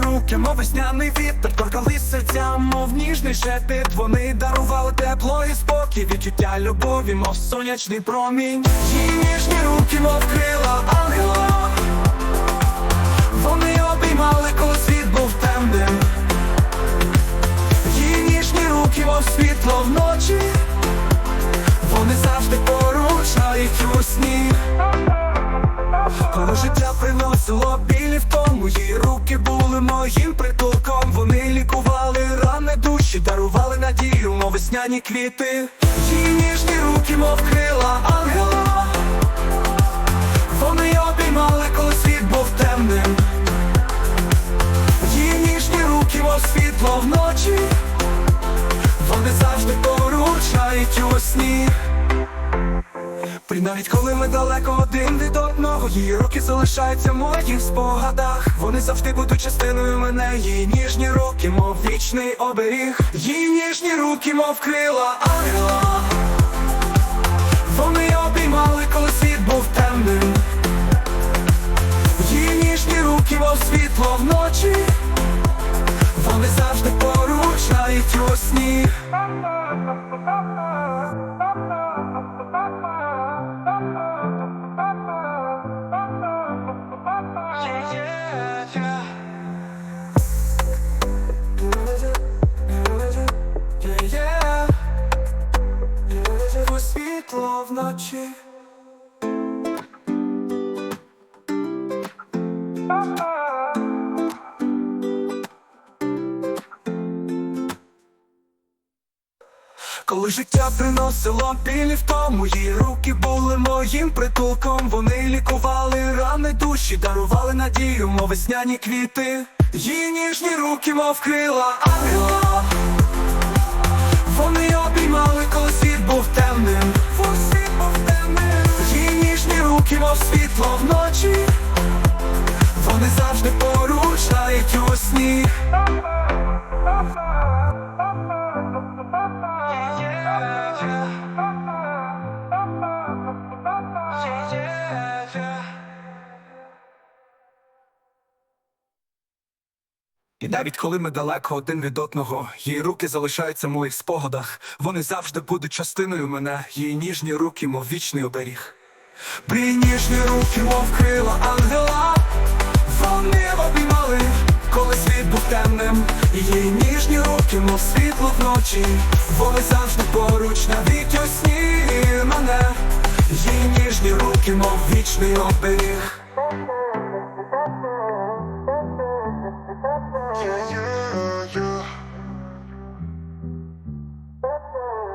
руки, мов весняний вітер, торкали серця, мов ніжний шепіт. Вони дарували тепло і спокій, відчуття любові, мов сонячний промінь. Її ніжні руки, мов крила її руки були моїм притулком. Вони лікували рани душі, дарували надію, мов весняні квіти. Її ніжні руки, мов крила ангела. Вони обіймали, коли світ був темним. Її ніжні руки, мов світло вночі. Вони завжди поруч, навіть у сні. При навіть коли ми далеко один від одного, її руки залишаються в моїх спогадах. Вони завжди будуть частиною мене, її ніжні руки, мов вічний оберіг. Її ніжні руки, мов крила ангела. Вони обіймали, коли світ був темним. Її ніжні руки, мов світло вночі. Вони завжди поруч, у сні. Світло вночі. Коли життя приносило білі в тому, її руки були моїм притулком. Вони лікували рани душі, дарували надію, мов весняні квіти. Її ніжні руки, мов крила ангела. Вони обіймали, коли світ був темним. Фу, світ був. Її ніжні руки, мов світло І навіть коли ми далеко один від одного, її руки залишаються в моїх спогадах. Вони завжди будуть частиною мене, її ніжні руки, мов вічний оберіг. Брій ніжні руки, мов крила ангела. Вони обіймали, коли світ був темним. Її ніжні руки, мов світло вночі. Вони завжди поруч, навіть у сні мене. Її ніжні руки, мов вічний оберіг. Oh.